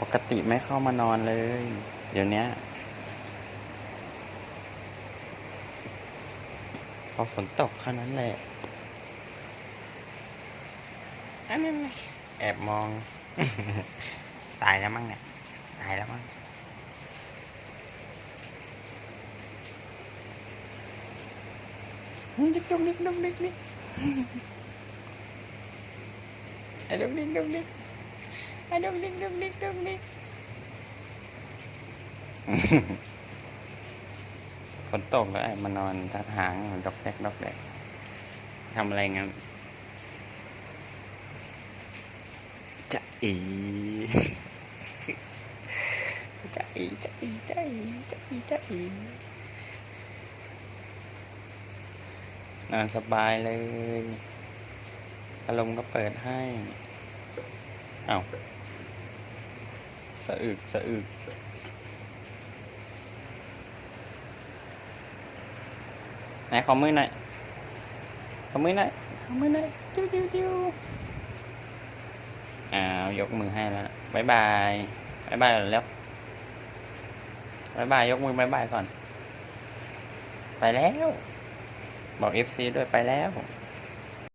ปกติไม่เข้ามานอนเลย เดี๋ยวเนี้ยพอฝนตกเท่านั้นแหละอันนั้นไงแอบมอง ตายแล้วมั้งเนี่ย ตายแล้วมั้งดิกดุกดิกดุกดิกดิกไอ้ดุกดิกดุกดิก ไอ้ดุกดิกดุกดิกดุกดิกฝนตกแล้วไอ้มานอนทัดหางดอกแดกดอกแดกทำอะไรงั้นจะอีจะอีจะอีจะอีจะอีจะอีนอนสบายเลยพัดลมก็เปิดให้ เอา้า สะอึกสะอึกไหนขอมือหน่อยขอมือหน่อยขอมือหน่อยจิ้วจิ้วจิ้วอ้าวยกมือให้แล้วบายบายบายบายก่อนแล้วบายบายยกมือบายบายก่อน ไปแล้ว บอกเอฟซีด้วยไปแล้ว